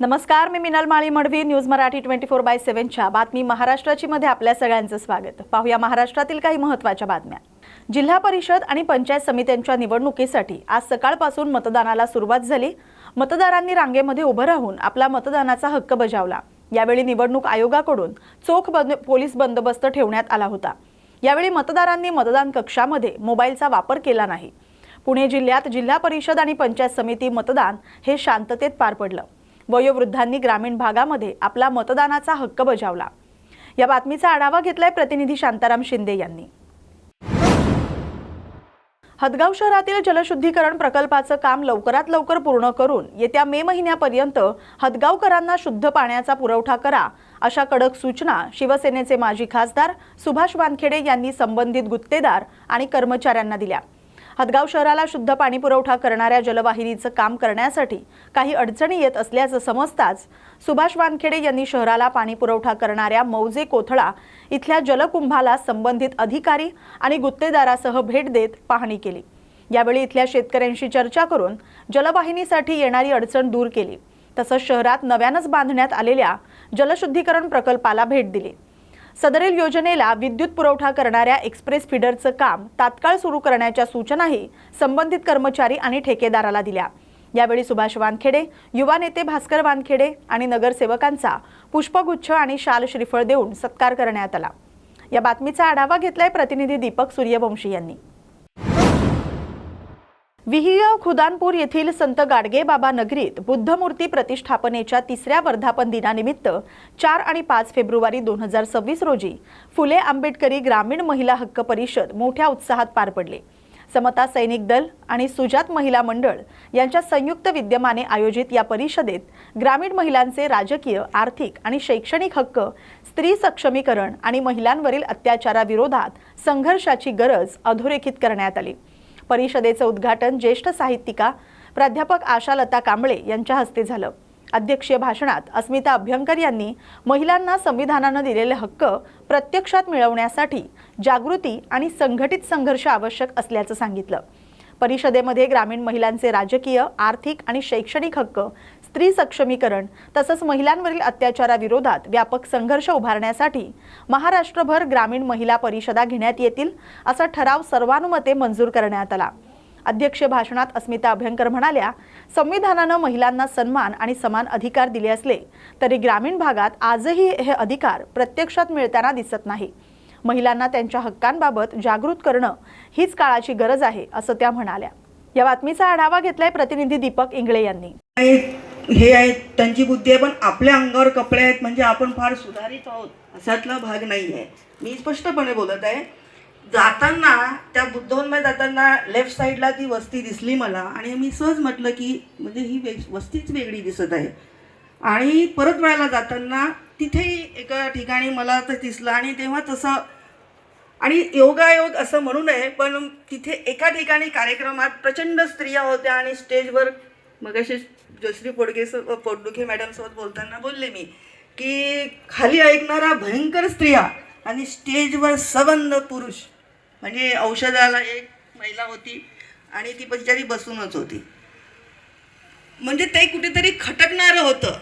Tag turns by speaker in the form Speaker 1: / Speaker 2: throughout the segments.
Speaker 1: नमस्कार मी Minal Mali Madavi news Marathi twenty four by सेव्हनच्या बातमी महाराष्ट्राची मध्ये आपल्या सगळ्यांचं स्वागत पाहूया महाराष्ट्रातील काही महत्त्वाच्या बातम्या जिल्हा परिषद आणि पंचायत समित्यांच्या निवडणुकीसाठी आज सकाळपासून मतदानाला सुरुवात झाली मतदारांनी रांगेमध्ये उभं राहून आपला मतदानाचा हक्क बजावला यावेळी निवडणूक आयोगाकडून चोख बंद पोलीस बंदोबस्त ठेवण्यात आला होता यावेळी मतदारांनी मतदान कक्षामध्ये मोबाईलचा वापर केला नाही पुणे जिल्ह्यात जिल्हा परिषद आणि पंचायत समिती मतदान हे शांततेत पार पडलं वयोवृद्धांनी ग्रामीण भागामध्ये आपला मतदानाचा हक्क बजावला या बातमीचा आढावा घेतलाय प्रतिनिधी शांताराम शिंदे यांनी हदगाव शहरातील जलशुद्धीकरण प्रकल्पाचं काम लवकरात लवकर पूर्ण करून येत्या मे महिन्यापर्यंत हदगावकरांना शुद्ध पाण्याचा पुरवठा करा अशा कडक सूचना शिवसेनेचे माजी खासदार सुभाष वानखेडे यांनी संबंधित गुत्तेदार आणि कर्मचाऱ्यांना दिल्या हदगाव शहराला शुद्ध पाणी पुरवठा करणाऱ्या जलवाहिनीचं काम करण्यासाठी काही अडचणी येत असल्याचं समजताच सुभाष वानखेडे यांनी शहराला पाणी पुरवठा करणाऱ्या मौजे कोथळा इथल्या जलकुंभाला संबंधित अधिकारी आणि गुत्तेदारासह भेट देत पाहणी केली यावेळी इथल्या शेतकऱ्यांशी चर्चा करून जलवाहिनीसाठी येणारी अडचण दूर केली तसंच शहरात नव्यानंच बांधण्यात आलेल्या जलशुद्धीकरण प्रकल्पाला भेट दिली सदरेल योजनेला विद्युत पुरवठा करणाऱ्या एक्सप्रेस फीडरचं काम तात्काळ सुरू करण्याच्या सूचनाही संबंधित कर्मचारी आणि ठेकेदाराला दिल्या यावेळी सुभाष वानखेडे युवा नेते भास्कर वानखेडे आणि नगरसेवकांचा पुष्पगुच्छ आणि शाल श्रीफळ देऊन सत्कार करण्यात आला या बातमीचा आढावा घेतलाय प्रतिनिधी दीपक सूर्यवंशी यांनी विहीय खुदानपूर येथील संत गाडगेबाबा नगरीत बुद्धमूर्ती प्रतिष्ठापनेच्या तिसऱ्या वर्धापन दिनानिमित्त चार आणि पाच फेब्रुवारी दोन हजार सव्वीस रोजी फुले आंबेडकरी ग्रामीण महिला हक्क परिषद मोठ्या उत्साहात पार पडले समता सैनिक दल आणि सुजात महिला मंडळ यांच्या संयुक्त विद्यमाने आयोजित या परिषदेत ग्रामीण महिलांचे राजकीय आर्थिक आणि शैक्षणिक हक्क स्त्री सक्षमीकरण आणि महिलांवरील अत्याचाराविरोधात संघर्षाची गरज अधोरेखित करण्यात आली परिषदेचं उद्घाटन ज्येष्ठ साहित्यिका प्राध्यापक आशालता कांबळे यांच्या हस्ते झालं अध्यक्षीय भाषणात अस्मिता अभ्यंकर यांनी महिलांना संविधानानं दिलेले हक्क प्रत्यक्षात मिळवण्यासाठी जागृती आणि संघटित संघर्ष आवश्यक असल्याचं सांगितलं परिषदेमध्ये ग्रामीण महिलांचे राजकीय आर्थिक आणि शैक्षणिक हक्क स्त्री सक्षमीकरण तसंच महिलांवरील अत्याचाराविरोधात व्यापक संघर्ष उभारण्यासाठी महाराष्ट्रभर ग्रामीण महिला परिषदा घेण्यात येतील असा ठराव सर्वानुमते मंजूर करण्यात आला अध्यक्ष भाषणात अस्मिता अभ्यंकर म्हणाल्या संविधानानं महिलांना सन्मान आणि समान अधिकार दिले असले तरी ग्रामीण भागात आजही हे अधिकार प्रत्यक्षात मिळताना दिसत नाही महिलांना त्यांच्या हक्कांबाबत जागृत करणं हीच काळाची गरज आहे असं त्या म्हणाल्या या बातमीचा आढावा घेतलाय प्रतिनिधी दीपक इंगळे यांनी
Speaker 2: हे आहेत त्यांची बुद्धी आहे पण आपल्या अंगावर कपडे आहेत म्हणजे आपण फार सुधारित आहोत असातला भाग नाही आहे मी स्पष्टपणे बोलत आहे जाताना त्या बुद्धवनमध्ये जाताना लेफ्ट साईडला ती वस्ती दिसली मला आणि मी सहज म्हटलं की म्हणजे ही वे वस्तीच वेगळी दिसत आहे आणि परत वेळेला जाताना तिथेही एका ठिकाणी मला तर दिसलं आणि तेव्हा तसं आणि योगायोग असं म्हणू नये पण तिथे एका ठिकाणी कार्यक्रमात प्रचंड स्त्रिया होत्या आणि स्टेजवर मग जोश्री पोडगे पोडुखे सोबत बोलताना बोलले मी की खाली ऐकणारा भयंकर स्त्रिया आणि स्टेजवर सबंध पुरुष म्हणजे औषधाला एक महिला होती आणि ती बिचारी बसूनच होती म्हणजे ते कुठेतरी खटकणार होतं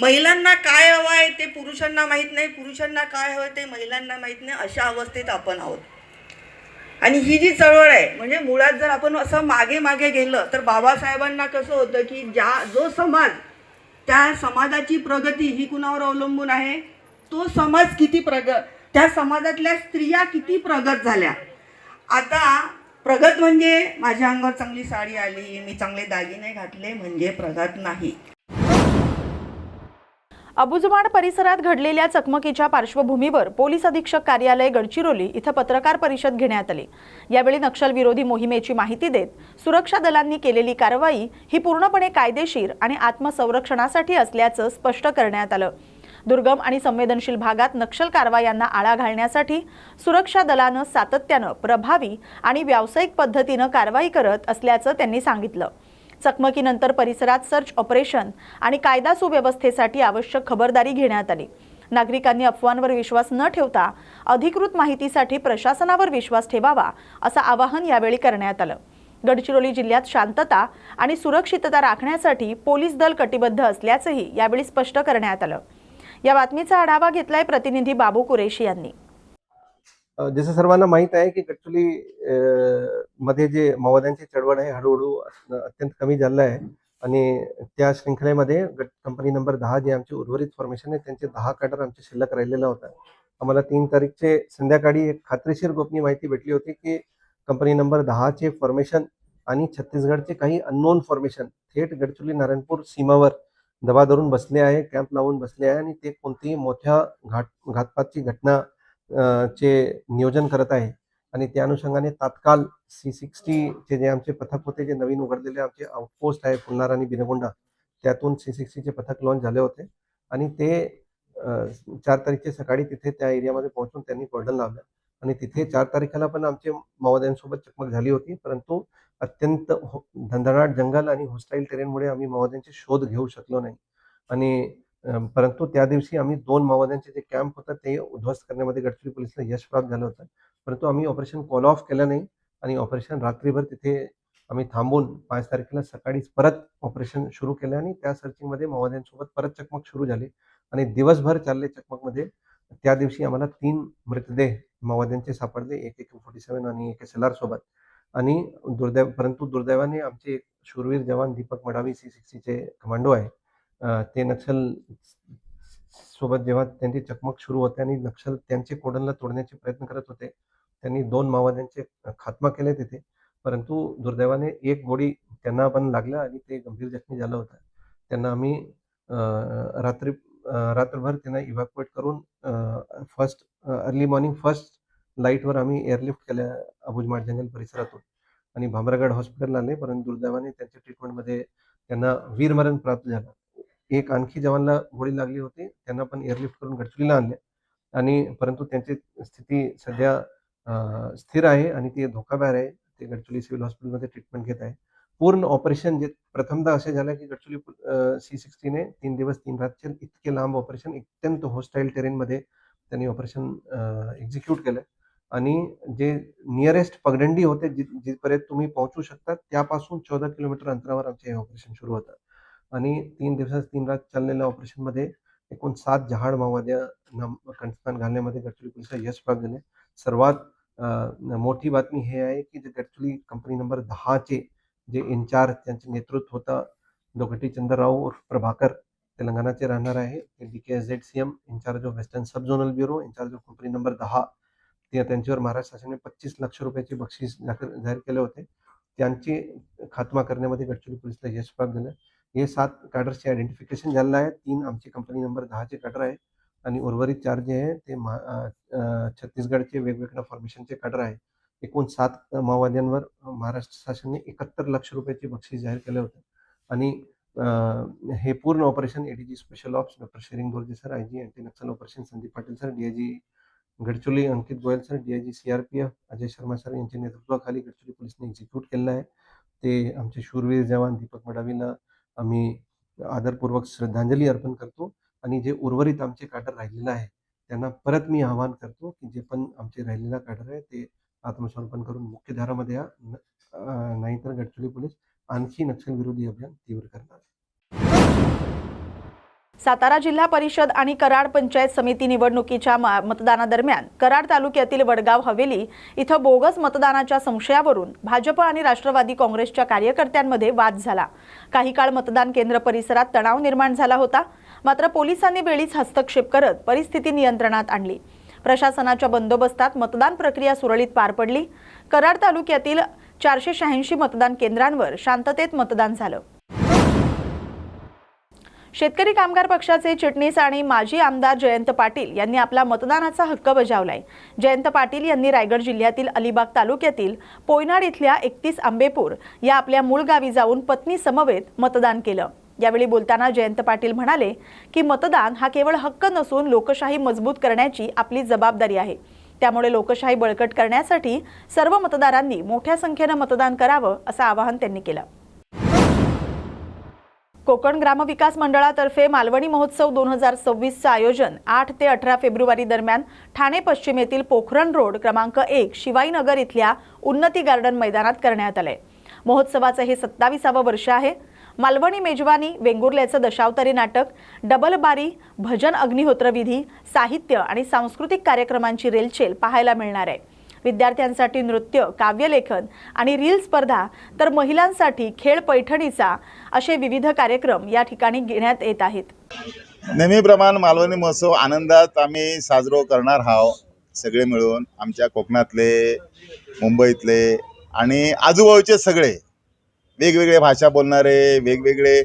Speaker 2: महिलांना काय हवं आहे ते पुरुषांना माहीत नाही पुरुषांना काय हवं ते महिलांना माहीत नाही अशा अवस्थेत आपण आहोत आणि ही जी चळवळ आहे म्हणजे मुळात जर आपण असं मागे मागे गेलं तर बाबासाहेबांना कसं होतं की ज्या जो समाज त्या समाजाची प्रगती ही कुणावर अवलंबून आहे तो समाज किती प्रग त्या समाजातल्या स्त्रिया किती प्रगत झाल्या आता प्रगत म्हणजे माझ्या अंगावर चांगली साडी आली मी चांगले दागिने घातले म्हणजे प्रगत नाही
Speaker 1: अबुजमाड परिसरात घडलेल्या चकमकीच्या पार्श्वभूमीवर पोलीस अधीक्षक कार्यालय गडचिरोली इथं पत्रकार परिषद घेण्यात आली यावेळी नक्षलविरोधी मोहिमेची माहिती देत सुरक्षा दलांनी केलेली कारवाई ही पूर्णपणे कायदेशीर आणि आत्मसंरक्षणासाठी असल्याचं स्पष्ट करण्यात आलं दुर्गम आणि संवेदनशील भागात नक्षल कारवायांना आळा घालण्यासाठी सुरक्षा दलानं सातत्यानं प्रभावी आणि व्यावसायिक पद्धतीनं कारवाई करत असल्याचं त्यांनी सांगितलं चकमकीनंतर परिसरात सर्च ऑपरेशन आणि कायदा सुव्यवस्थेसाठी आवश्यक खबरदारी घेण्यात आली नागरिकांनी अफवांवर विश्वास न ठेवता अधिकृत माहितीसाठी प्रशासनावर विश्वास ठेवावा असं आवाहन यावेळी करण्यात आलं गडचिरोली जिल्ह्यात शांतता आणि सुरक्षितता राखण्यासाठी पोलीस दल कटिबद्ध असल्याचंही यावेळी स्पष्ट करण्यात आलं या बातमीचा आढावा घेतलाय प्रतिनिधी बाबू कुरेशी यांनी
Speaker 3: जसं सर्वांना माहीत आहे की गडचिरोली मध्ये जे माओवाद्यांची चळवळ आहे हळूहळू अत्यंत कमी झालेलं आहे आणि त्या श्रृंखलेमध्ये कंपनी नंबर दहा जे आमची उर्वरित फॉर्मेशन आहे त्यांचे दहा कॅडर आमचे शिल्लक राहिलेला होता आम्हाला तीन तारीखचे संध्याकाळी एक खात्रीशीर गोपनीय माहिती भेटली होती की कंपनी नंबर दहाचे फॉर्मेशन आणि छत्तीसगडचे काही अननोन फॉर्मेशन थेट गडचुली नारायणपूर सीमावर दबा धरून बसले आहे कॅम्प लावून बसले आहे आणि ते कोणतीही मोठ्या घाट घातपातची घटना चे नियोजन करत आहे आणि त्या अनुषंगाने तात्काळ सी सिक्स्टीचे जे आमचे पथक होते जे नवीन उघडलेले आमचे आउटपोस्ट आहे पुन्नार आणि बिनगोंडा त्यातून सी सिक्स्टीचे पथक लॉन्च झाले होते आणि ते चार तारीखचे सकाळी तिथे त्या एरियामध्ये पोहोचून त्यांनी कॉर्डन लावलं आणि तिथे चार तारखेला पण आमचे माओवाद्यांसोबत चकमक झाली होती परंतु अत्यंत हो, धनधनाट जंगल आणि होस्टाईल टेरेनमुळे आम्ही माओवाद्यांचे शोध घेऊ शकलो नाही आणि परंतु त्या दिवशी आम्ही दोन माओवाद्यांचे जे कॅम्प होतं ते उद्ध्वस्त करण्यामध्ये गडचिरोली पोलिसला यश प्राप्त झालं होतं परंतु आम्ही ऑपरेशन कॉल ऑफ केलं नाही आणि ऑपरेशन रात्रीभर तिथे आम्ही थांबून पाच तारखेला सकाळीच परत ऑपरेशन सुरू केलं आणि त्या सर्चिंगमध्ये माओवाद्यांसोबत परत चकमक सुरू झाली आणि दिवसभर चालले चकमकमध्ये त्या दिवशी आम्हाला तीन मृतदेह माओवाद्यांचे सापडले एक एक फोर्टी सेवन आणि एक एस एल आर सोबत आणि दुर्दैव परंतु दुर्दैवाने आमचे शूरवीर जवान दीपक मडावी सी सिक्सीचे कमांडो आहे ते नक्षल सोबत जेव्हा त्यांची चकमक सुरू होते आणि नक्षल त्यांचे कोडनला तोडण्याचे प्रयत्न करत होते त्यांनी दोन माओवाद्यांचे खात्मा केले तिथे परंतु दुर्दैवाने एक गोळी त्यांना पण लागला आणि ते गंभीर जखमी झालं होतं त्यांना आम्ही रात्री रात्रभर त्यांना इव्हॅक्युएट करून फर्स्ट अर्ली मॉर्निंग फर्स्ट लाईटवर आम्ही एअरलिफ्ट केल्या अबुज जंगल परिसरातून आणि भामरागड हॉस्पिटलला आले परंतु दुर्दैवाने त्यांच्या ट्रीटमेंटमध्ये त्यांना वीरमरण प्राप्त झालं एक आणखी जवानला गोळी लागली होती त्यांना पण एअरलिफ्ट करून गडचिरोलीला आणले आणि परंतु त्यांची स्थिती सध्या स्थिर आहे आणि ते धोकाबाहेर आहे ते गडचिरोली सिव्हिल हॉस्पिटलमध्ये ट्रीटमेंट घेत आहे पूर्ण ऑपरेशन जे प्रथमदा असे झालं की गडचुली सी सिक्स्टीने तीन दिवस तीन रातचे इतके लांब ऑपरेशन अत्यंत होस्टाईल टेरेनमध्ये त्यांनी ऑपरेशन एक्झिक्यूट केलं आणि जे नियरेस्ट पगडंडी होते जिथपर्यंत तुम्ही पोहोचू शकता त्यापासून चौदा किलोमीटर अंतरावर आमचे हे ऑपरेशन सुरू होतं आणि तीन दिवस तीन रात चाललेल्या ऑपरेशनमध्ये एकूण सात जहाड माओवाद्यांना कंठस्थान घालण्यामध्ये गडचिरोली पोलिसांना यश प्राप्त झाले सर्वात मोठी बातमी हे आहे की जे गडचिरोली कंपनी नंबर दहाचे जे इन्चार्ज त्यांचे नेतृत्व होता दोघटी तो चंद्रराव उर्फ प्रभाकर तेलंगणाचे राहणार आहे ते D K Z C M incharge of western sub zonal bureau incharge of company number दहा ते त्यांच्यावर महाराष्ट्र शासनाने पच्चीस लक्ष रुपयाचे बक्षीस जाहीर केले होते त्यांची खात्मा करण्यामध्ये गडचिरोली पोलिसला यश प्राप्त झालं हे सात कॅडर्सचे आयडेंटिफिकेशन झालेलं आहे तीन आमचे कंपनी नंबर दहाचे कॅडर आहे आणि उर्वरित चार जे आहे ते मा छत्तीसगडचे वेगवेगळ्या फॉर्मेशनचे कॅडर आहे एकूण सात माओवाद्यांवर महाराष्ट्र शासनाने एकाहत्तर लक्ष रुपयाचे बक्षीस जाहीर केले होते आणि हे पूर्ण operation ADG special ops doctor Tsering Dorje sir I G anti naxal operation Sandeep Patil sir DIG Gadchiroli Ankit Goyal sir DIG CRPF Ajay Sharma sir यांच्या नेतृत्वाखाली गडचोली पोलिसने एक्झिक्यूट केलं आहे ते आमचे शूरवीर जवान दीपक मडावीला आम्ही आदरपूर्वक श्रद्धांजली अर्पण करतो आणि जे उर्वरित आमचे काटर राहिलेलं आहे त्यांना परत मी आवाहन करतो की जे पण आमचे राहिलेला काटर आहे ते आत्मसमर्पण करून मुख्यधारामध्ये या नाहीतर गडचिरोली पोलीस आणखी नक्षलविरोधी अभियान तीव्र करणार आहे
Speaker 1: सातारा जिल्हा परिषद आणि कराड पंचायत समिती निवडणुकीच्या मतदानादरम्यान कराड तालुक्यातील वडगाव हवेली इथं बोगस मतदानाच्या संशयावरून भाजप आणि राष्ट्रवादी काँग्रेसच्या कार्यकर्त्यांमध्ये वाद झाला काही काळ मतदान केंद्र परिसरात तणाव निर्माण झाला होता मात्र पोलिसांनी वेळीच हस्तक्षेप करत परिस्थिती नियंत्रणात आणली प्रशासनाच्या बंदोबस्तात मतदान प्रक्रिया सुरळीत पार पडली कराड तालुक्यातील चारशे शहाऐंशी मतदान केंद्रांवर शांततेत मतदान झालं शेतकरी कामगार पक्षाचे चिटणीस आणि माजी आमदार जयंत पाटील यांनी आपला मतदानाचा हक्क बजावलाय जयंत पाटील यांनी रायगड जिल्ह्यातील अलिबाग तालुक्यातील पोयनाड इथल्या एकतीस आंबेपूर या आपल्या मूळ गावी जाऊन पत्नी समवेत मतदान केलं यावेळी बोलताना जयंत पाटील म्हणाले की मतदान हा केवळ हक्क नसून लोकशाही मजबूत करण्याची आपली जबाबदारी आहे त्यामुळे लोकशाही बळकट करण्यासाठी सर्व मतदारांनी मोठ्या संख्येनं मतदान करावं असं आवाहन त्यांनी केलं कोकण ग्रामविकास मंडळातर्फे मालवणी महोत्सव दोन हजार सव्वीसचं आयोजन आठ ते अठरा फेब्रुवारी दरम्यान ठाणे पश्चिम येथील पोखरण रोड क्रमांक एक शिवाईनगर इथल्या उन्नती गार्डन मैदानात करण्यात आले महोत्सवाचं हे सत्तावीसावं वर्ष आहे मालवणी मेजवानी वेंगुर्ल्याचं दशावतारी नाटक डबल बारी भजन अग्निहोत्रविधी साहित्य आणि सांस्कृतिक कार्यक्रमांची रेलचेल पाहायला मिळणार आहे विद्यार्थ्यांसाठी नृत्य काव्यलेखन आणि रील स्पर्धा तर महिलांसाठी खेळ पैठणीचा असे विविध कार्यक्रम या ठिकाणी घेण्यात येत
Speaker 4: आहेत नेहमीप्रमाण मालवणी महोत्सव आनंदात आम्ही साजरो करणार आहोत सगळे मिळून आमच्या कोकणातले मुंबईतले आणि आजूबाजूचे सगळे वेगवेगळे भाषा बोलणारे वेगवेगळे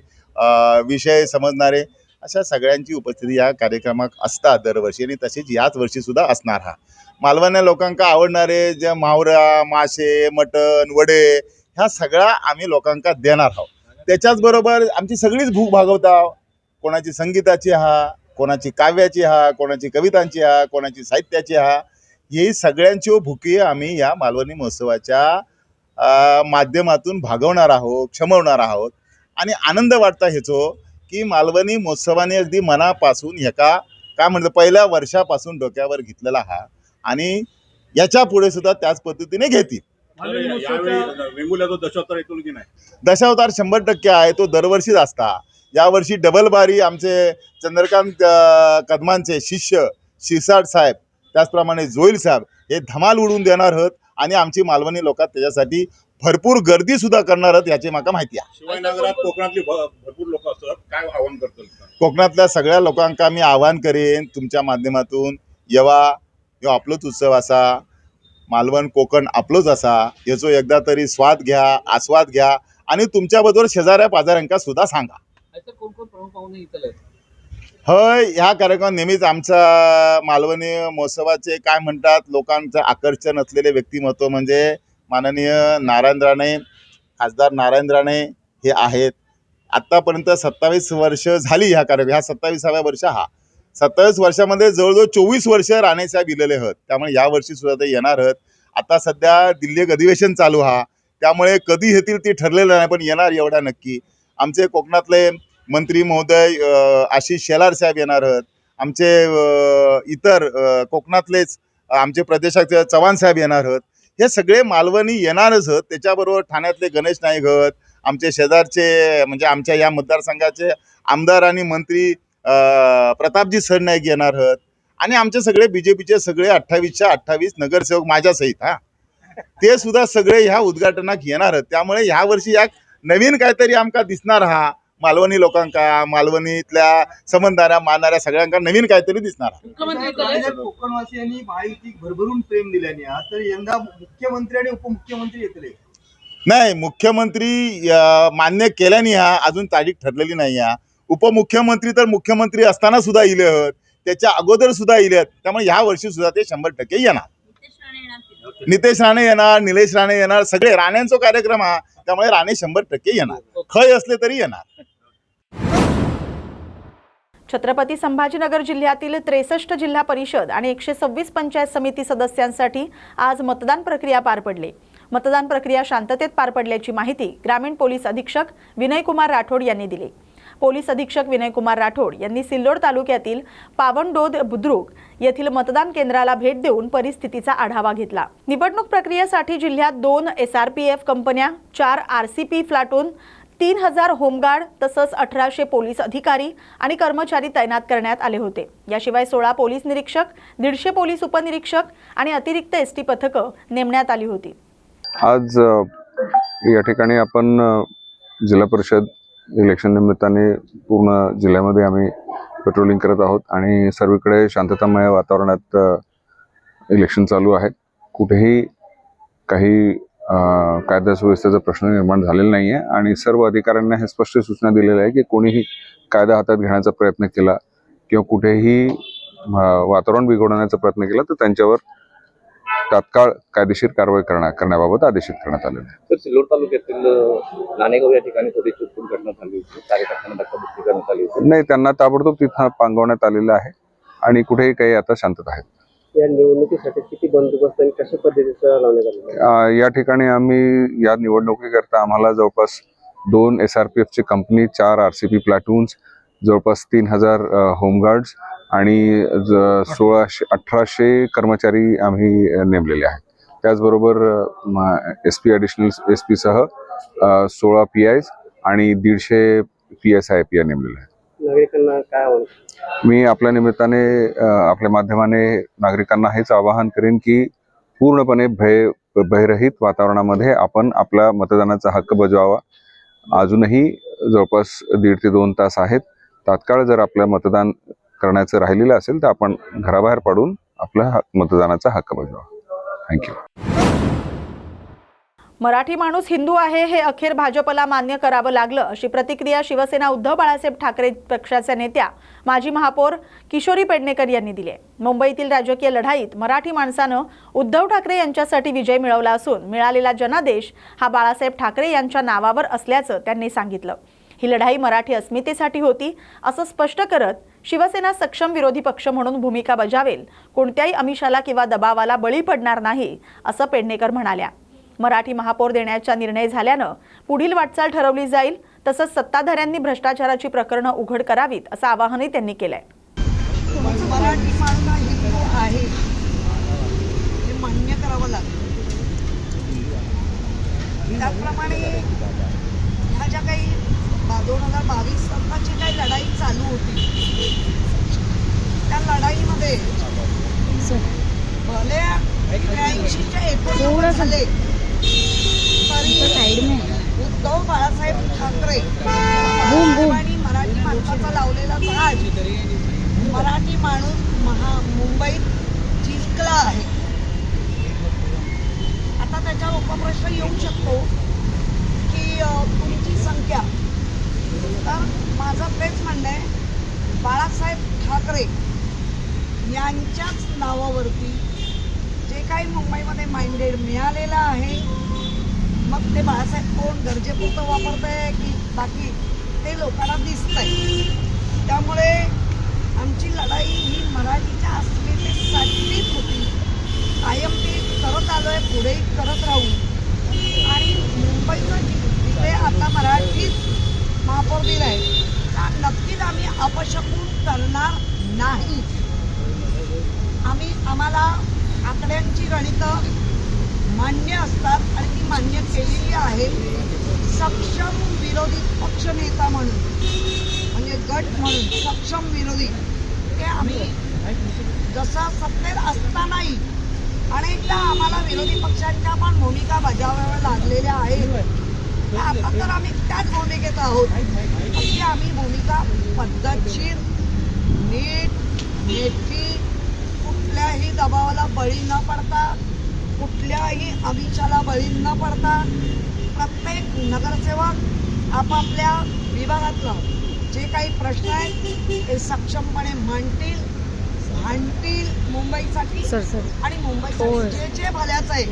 Speaker 4: विषय समजणारे अशा सगळ्यांची उपस्थिती या कार्यक्रमात असतात दरवर्षी आणि तसेच याच वर्षीसुद्धा असणार हा मालवण्या लोकांका आवडणारे जे मावरा मासे मटण वडे ह्या सगळ्या आम्ही लोकांका देणार आहोत त्याच्याचबरोबर बरोबर आमची सगळीच भूक भागवता कोणाची संगीताची हा कोणाची काव्याची हा कोणाची कवितांची हा कोणाची साहित्याची हा ही सगळ्यांची भूकी आम्ही या मालवणी महोत्सवाच्या माध्यमातून भागवणार आहोत क्षमवणार आहोत आणि आनंद वाटता ह्याचो की मालवणी महोत्सवाने अगदी मनापासून एका काय म्हणतो पहिल्या वर्षापासून डोक्यावर घेतलेला हा आणि याच्या पुढे सुद्धा त्याच पद्धतीने घेतील दशावतार शंभर टक्के आहे तो दरवर्षीच असता यावर्षी डबल बारी आमचे चंद्रकांत कदमांचे शिष्य शिरसाट साहेब त्याचप्रमाणे जोईल साहेब हे धमाल उडून देणार आहोत आणि आमची मालवणी लोकात त्याच्यासाठी भरपूर गर्दी सुद्धा करणार आहोत याची माका माहिती आहे शिवाजीनगरात कोकणातली भरपूर लोक काय आव्हान करतो कोकणातल्या सगळ्या लोकांका मी आव्हान करेन तुमच्या माध्यमातून येवा ह्यो आपलोच उत्सव असा मालवण कोकण आपलोच असा हेचो एकदा तरी स्वाद घ्या आस्वाद घ्या आणि तुमच्या बरोबर शेजाऱ्या पाजाऱ्यांका सुद्धा सांगा हय ह्या कार्यक्रम नेहमीच आमचा मालवणी महोत्सवाचे काय म्हणतात लोकांचं आकर्षण असलेले व्यक्तिमत्व म्हणजे माननीय नारायण राणे खासदार नारायण राणे हे आहेत आतापर्यंत सत्तावीस वर्ष झाली ह्या कार्यक्रम ह्या सत्तावीसाव्या वर्ष हा सत्तावीस वर्षामध्ये जवळजवळ चोवीस वर्ष राणेसाहेब दिलेले आहेत त्यामुळे वर्षी सुद्धा ते येणार आहेत आता सध्या दिल्ली अधिवेशन चालू हा त्यामुळे कधी येतील ते ठरलेलं नाही पण येणार एवढा नक्की आमचे कोकणातले मंत्री महोदय आशिष शेलार साहेब येणार आहेत आमचे इतर कोकणातलेच आमचे प्रदेशाचे चव्हाण साहेब येणार आहेत हे सगळे मालवणी येणारच आहेत त्याच्याबरोबर ठाण्यातले गणेश नाईक आहेत आमचे शेजारचे म्हणजे आमच्या या मतदारसंघाचे आमदार आणि मंत्री प्रतापजी सरनाईक येणार आहेत आणि आमचे सगळे बीजेपीचे सगळे अठ्ठावीसच्या अठ्ठावीस नगरसेवक माझ्या सहित हा ते सुद्धा सगळे ह्या उद्घाटनात येणार आहेत त्यामुळे ह्या वर्षी या नवीन काहीतरी आमका दिसणार हा मालवणी लोकांका मालवणीतल्या समजणाऱ्या मानणाऱ्या सगळ्यांका नवीन काहीतरी दिसणार कोकणवासियांनी माहिती भरभरून प्रेम दिल्याने तर यंदा मुख्यमंत्री आणि उपमुख्यमंत्री येतले नाही मुख्यमंत्री मान्य केल्याने हा अजून तारीख ठरलेली नाही हा उपमुख्यमंत्री तर मुख्यमंत्री असताना सुद्धा इले आहेत त्याच्या अगोदर सुद्धा इले आहेत त्यामुळे या वर्षी सुद्धा ते शंभर टक्के येणार नितेश राणे येणार निलेश राणे येणार सगळे राण्यांचा कार्यक्रम हा त्यामुळे राणे शंभर टक्के येणार खय असले तरी येणार
Speaker 1: छत्रपती संभाजीनगर जिल्ह्यातील त्रेसष्ट जिल्हा परिषद आणि एकशे सव्वीस पंचायत समिती सदस्यांसाठी आज मतदान प्रक्रिया पार पडली मतदान प्रक्रिया शांततेत पार पडल्याची माहिती ग्रामीण पोलीस अधीक्षक विनयकुमार राठोड यांनी दिली पोलीस अधीक्षक विनयकुमार राठोड यांनी सिल्लोड तालुक्यातील पावनडोद बुद्रुक येथील मतदान केंद्राला भेट देऊन परिस्थितीचा आढावा घेतला निवडणूक प्रक्रियेसाठी जिल्ह्यात दोन एस आर पी एफ कंपन्या चार आर सी पी फ्लाटून तीन हजार होमगार्ड तसंच अठराशे पोलीस अधिकारी आणि कर्मचारी तैनात करण्यात आले होते याशिवाय सोळा पोलीस निरीक्षक दीडशे पोलीस उपनिरीक्षक आणि अतिरिक्त एस टी पथकं नेमण्यात आली होती आज या ठिकाणी आपण जिल्हा परिषद इलेक्शन निमित्ताने पूर्ण जिल्ह्यामध्ये आम्ही पेट्रोलिंग करत आहोत आणि सर्वीकडे शांततामय वातावरणात इलेक्शन चालू आहेत कुठेही काही कायदा सुव्यवस्थेचा प्रश्न निर्माण झालेला नाही आहे आणि सर्व अधिकाऱ्यांना हे स्पष्ट सूचना दिलेल्या आहे की कोणीही कायदा हातात घेण्याचा प्रयत्न केला किंवा कुठेही वातावरण बिघडवण्याचा प्रयत्न केला तर त्यांच्यावर तात्काळ कायदेशीर कारवाई करण्या करण्याबाबत आदेशित करण्यात आलेलं आहे तर सिल्लोड तालुक्यातील नाणेगाव या ठिकाणी थोडी चुकून घटना झाली होती कार्यकर्त्यांना धक्काबुक्की करण्यात आली होती नाही त्यांना ताबडतोब तिथं पांगवण्यात आलेलं आहे आणि कुठेही काही आता शांतता आहेत या निवडणुकीसाठी किती बंदोबस्त आणि कशा पद्धतीचा लावण्यात या ठिकाणी आम्ही या निवडणुकीकरता आम्हाला जवळपास दोन एस आर पी एफची कंपनी चार आर सी पी प्लॅटून्स जवळपास तीन हजार होमगार्ड्स आणि सोळाशे अठराशे कर्मचारी आम्ही नेमलेले आहेत त्याचबरोबर एस पी ॲडिशनल एस पीसह सोळा पी आय आणि दीडशे P S I P I नेमलेले आहेत मी आपल्या निमित्ताने आपल्या माध्यमाने नागरिकांना हेच आवाहन करेन की पूर्णपणे भय भयरहित वातावरणामध्ये आपण आपला मतदानाचा हक्क बजवावा अजूनही जवळपास दीड ते दोन तास आहेत तात्काळ जर आपलं मतदान करण्याचं राहिलेलं असेल तर आपण घराबाहेर पडून आपला मतदानाचा हक्क बजावा थँक्यू मराठी माणूस हिंदू आहे हे अखेर भाजपला मान्य करावं लागलं अशी प्रतिक्रिया शिवसेना उद्धव बाळासाहेब ठाकरे पक्षाच्या नेत्या माजी महापौर किशोरी पेडणेकर यांनी दिली मुंबईतील राजकीय लढाईत मराठी माणसानं उद्धव ठाकरे यांच्यासाठी विजय मिळवला असून मिळालेला जनादेश हा बाळासाहेब ठाकरे यांच्या नावावर असल्याचं त्यांनी सांगितलं ही लढाई मराठी अस्मितेसाठी होती असं स्पष्ट करत शिवसेना सक्षम विरोधी पक्ष म्हणून भूमिका बजावेल कोणत्याही अमिषाला किंवा दबावाला बळी पडणार नाही असं पेडणेकर म्हणाल्या मराठी महापौर देण्याचा निर्णय झाल्यानं पुढील वाटचाल ठरवली जाईल तसंच सत्ताधाऱ्यांनी भ्रष्टाचाराची प्रकरणं उघड करावीत असं आवाहनही त्यांनी केलंय म्हणजे
Speaker 5: त्याचप्रमाणे ह्या ज्या काही दोन हजार बावीस जी काही लढाई चालू होती त्या लढाईमध्ये भले झाले उद्धव बाळासाहेब ठाकरे आणि मराठी माणसाचा लावलेला ताज मराठी माणूस महा मुंबईत जिंकला आहे आता त्याच्यावर उपप्रश्न येऊ शकतो की तुमची संख्या तर माझं तेच म्हणणं आहे बाळासाहेब ठाकरे यांच्याच नावावरती जे काही मुंबईमध्ये माइंडेड मिळालेलं आहे मग ते बाळासाहेब कोण गरजेपुरतं वापरत आहे की बाकी ते लोकांना दिसत आहे त्यामुळे आमची लढाई ही मराठीच्या अस्मितेसाठीच होती कायम ती करत आलो आहे पुढेही करत राहू आणि मुंबईचं जिथे आता मराठीच महापौर आहे नक्कीच आम्ही अपशकून करणार नाही आम्ही आम्हाला आकड्यांची गणितं मान्य असतात आणि ती मान्य केलेली आहे सक्षम विरोधी पक्ष नेता म्हणून म्हणजे गट म्हणून सक्षम विरोधी ते आम्ही जसा सत्तेत असतानाही अनेकदा आम्हाला विरोधी पक्षांच्या पण भूमिका बजावाव्या लागलेल्या आहेत आपण तर आम्ही त्याच भूमिकेत आहोत अशी आम्ही भूमिका पद्धतशीर नीट नेटकी कुठल्याही दबावाला बळी न पडता कुठल्याही अमिषाला बळी न पडता प्रत्येक नगरसेवक आपापल्या विभागातला जे काही प्रश्न आहेत ते सक्षमपणे मांडतील भांडतील मुंबईसाठी आणि मुंबईसाठी जे जे भल्याचं आहे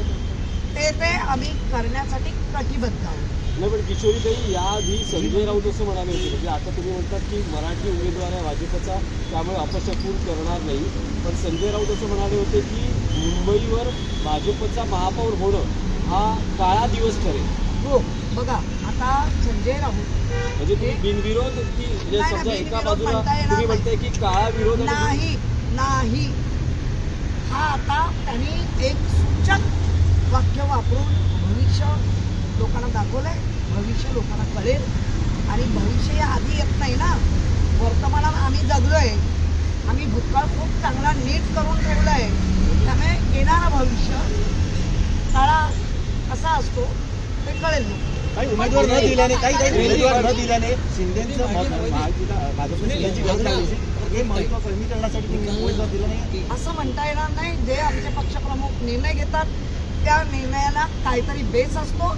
Speaker 5: ते ते आम्ही करण्यासाठी कटिबद्ध
Speaker 6: आहोत नाही पण ताई याआधी संजय राऊत असं म्हणाले होते म्हणजे आता तुम्ही म्हणतात की मराठी उमेदवार आहे भाजपचा त्यामुळे अपशकून करणार नाही पण संजय राऊत असं म्हणाले होते की मुंबईवर भाजपचा महापौर होणं हा काळा दिवस ठरेल
Speaker 5: हो बघा आता संजय राऊत म्हणजे तुम्ही बिनविरोध की म्हणजे समजा एका बाजूला तुम्ही म्हणताय की काळा विरोध नाही नाही हा आता त्यांनी एक सूचक वाक्य वापरून भविष्य लोकांना दाखवलं आहे भविष्य लोकांना कळेल आणि भविष्य या आधी येत नाही ना वर्तमानात आम्ही जगलो आहे आम्ही भूतकाळ खूप चांगला नीट करून ठेवला आहे त्यामुळे येणारं भविष्य काळा कसा असतो ते कळेल काही दिल्याने असं म्हणता येणार नाही जे आमचे पक्षप्रमुख निर्णय घेतात त्या निर्णयाला काहीतरी बेस असतो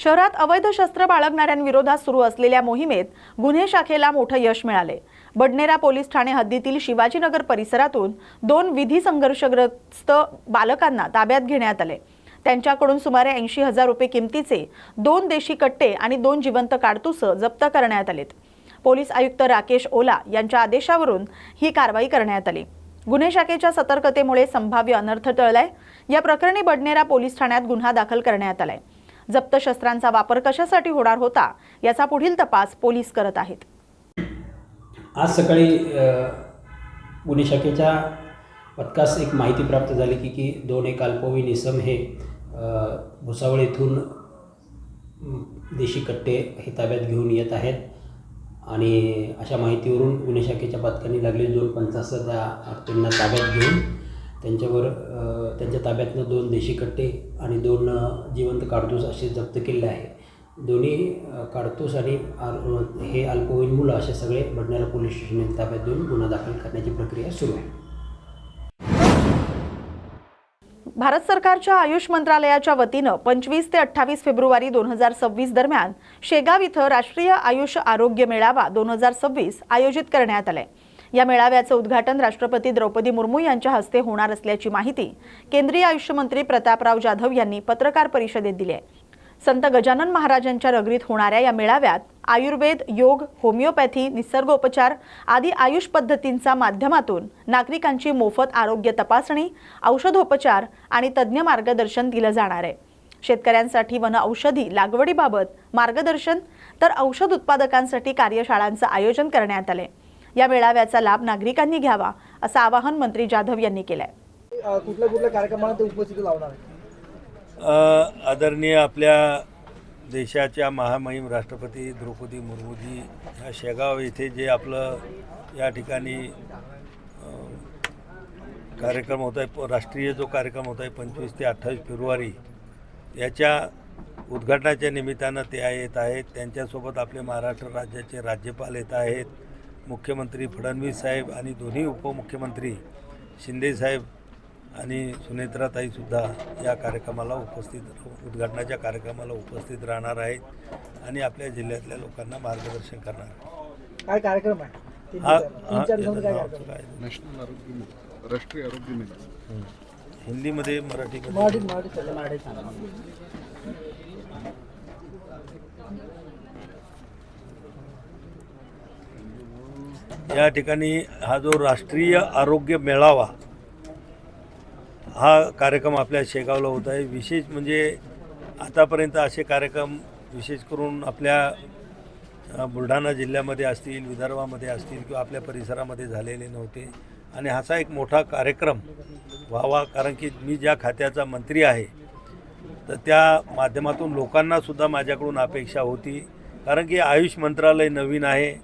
Speaker 1: शहरात अवैध शस्त्र बाळगणाऱ्यांविरोधात सुरू असलेल्या मोहिमेत गुन्हे शाखेला मोठं यश मिळाले बडनेरा पोलीस ठाणे हद्दीतील शिवाजीनगर परिसरातून दोन विधी संघर्षग्रस्त बालकांना ताब्यात घेण्यात आले त्यांच्याकडून सुमारे ऐंशी हजार रुपये किमतीचे दोन देशी कट्टे आणि दोन जिवंत काडतुस जप्त करण्यात आलेत पोलीस आयुक्त राकेश ओला यांच्या आदेशावरून ही कारवाई करण्यात आली गुन्हे शाखेच्या सतर्कतेमुळे संभाव्य अनर्थ टळलाय या प्रकरणी बडनेरा पोलीस ठाण्यात गुन्हा दाखल करण्यात आलाय जप्त शस्त्रांचा वापर कशासाठी होणार होता याचा पुढील तपास पोलीस करत आहेत
Speaker 7: आज सकाळी गुन्हे शाखेच्या पथकास एक माहिती प्राप्त झाली की की दोन एक अल्पवी निसम हे भुसावळ येथून देशी कट्टे हे ताब्यात घेऊन येत आहेत आणि अशा माहितीवरून गुन्हे शाखेच्या पथकाने लागले दोन पंचासर त्यांना ताब्यात घेऊन त्यांच्यावर त्यांच्या ताब्यातनं दोन देशी कट्टे आणि दोन जिवंत काडतूस असे जप्त केले आहे दोन्ही काडतूस आणि हे अल्पवयीन मुलं असे सगळे बडण्याला पोलीस स्टेशनने ताब्यात देऊन गुन्हा दाखल करण्याची प्रक्रिया सुरू आहे
Speaker 1: भारत सरकारच्या आयुष मंत्रालयाच्या वतीनं पंचवीस ते अठ्ठावीस फेब्रुवारी दोन हजार सव्वीस दरम्यान शेगाव इथं राष्ट्रीय आयुष आरोग्य मेळावा दोन हजार सव्वीस आयोजित करण्यात आलाय या मेळाव्याचं उद्घाटन राष्ट्रपती द्रौपदी मुर्मू यांच्या हस्ते होणार असल्याची माहिती केंद्रीय आयुष मंत्री प्रतापराव जाधव यांनी पत्रकार परिषदेत दिली आहे संत गजानन महाराजांच्या नगरीत होणाऱ्या या मेळाव्यात आयुर्वेद योग होमिओपॅथी निसर्गोपचार आदी आयुष पद्धतींचा माध्यमातून नागरिकांची मोफत आरोग्य तपासणी औषधोपचार आणि तज्ज्ञ मार्गदर्शन दिलं जाणार आहे शेतकऱ्यांसाठी वन औषधी लागवडीबाबत मार्गदर्शन तर औषध उत्पादकांसाठी कार्यशाळांचं आयोजन करण्यात आले या मेळाव्याचा लाभ नागरिकांनी घ्यावा असं आवाहन मंत्री जाधव यांनी केलंय कुठल्या कुठल्या
Speaker 8: कार्यक्रमाला लावणार आदरणीय आपल्या देशाच्या महामहिम राष्ट्रपती द्रौपदी मुर्मूजी हा शेगाव येथे जे आपलं या ठिकाणी कार्यक्रम होत आहे राष्ट्रीय जो कार्यक्रम होत आहे पंचवीस ते अठ्ठावीस फेब्रुवारी याच्या उद्घाटनाच्या निमित्तानं ते येत आहेत त्यांच्यासोबत आपले महाराष्ट्र राज्याचे राज्यपाल येत आहेत मुख्यमंत्री फडणवीस साहेब आणि दोन्ही उपमुख्यमंत्री शिंदेसाहेब आणि सुनेत्राताईसुद्धा या कार्यक्रमाला उपस्थित उद्घाटनाच्या कार्यक्रमाला उपस्थित राहणार आहेत आणि आपल्या जिल्ह्यातल्या लोकांना मार्गदर्शन करणार काय कार्यक्रम आहे हा नॅशनल आरोग्य राष्ट्रीय आरोग्य हिंदीमध्ये मराठीमध्ये
Speaker 9: या ठिकाणी हा जो राष्ट्रीय आरोग्य मेळावा हा कार्यक्रम आपल्या शेगावला होत आहे विशेष म्हणजे आतापर्यंत असे कार्यक्रम विशेष करून आपल्या बुलढाणा जिल्ह्यामध्ये असतील विदर्भामध्ये असतील किंवा आपल्या परिसरामध्ये झालेले नव्हते आणि हाचा एक मोठा कार्यक्रम व्हावा कारण की मी ज्या खात्याचा मंत्री आहे तर त्या माध्यमातून लोकांनासुद्धा माझ्याकडून अपेक्षा होती कारण की आयुष मंत्रालय नवीन आहे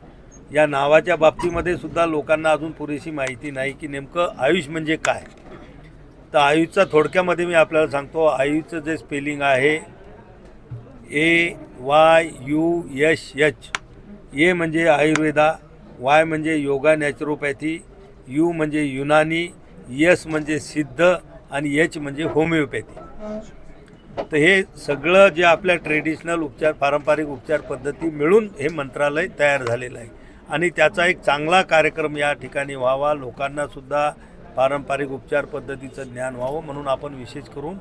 Speaker 9: या नावाच्या बाबतीमध्ये सुद्धा लोकांना अजून पुरेशी माहिती नाही की नेमकं आयुष म्हणजे काय तर आयुचा थोडक्यामध्ये मी आपल्याला सांगतो आयुचं जे स्पेलिंग आहे A Y U S H A म्हणजे आयुर्वेदा वाय म्हणजे योगा नॅचरोपॅथी यू म्हणजे युनानी यस म्हणजे सिद्ध आणि एच म्हणजे होमिओपॅथी तर हे सगळं जे आपल्या ट्रेडिशनल उपचार पारंपरिक उपचार पद्धती मिळून हे मंत्रालय तयार झालेलं आहे आणि त्याचा एक चांगला कार्यक्रम या ठिकाणी व्हावा लोकांनासुद्धा पारंपरिक उपचार पद्धतीचं ज्ञान व्हावं म्हणून आपण विशेष करून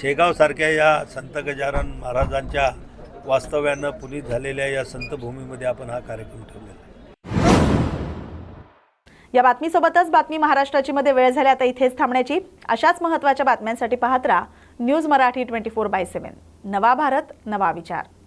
Speaker 9: शेगावसारख्या या संत गजानन महाराजांच्या वास्तव्यानं पुनीत झालेल्या या संतभूमीमध्ये आपण हा कार्यक्रम ठेवलेला आहे
Speaker 1: या बातमीसोबतच बातमी महाराष्ट्राची मध्ये वेळ झाली आता इथेच थांबण्याची अशाच महत्त्वाच्या बातम्यांसाठी पाहत राहा news Marathi twenty four by seven नवा भारत नवा विचार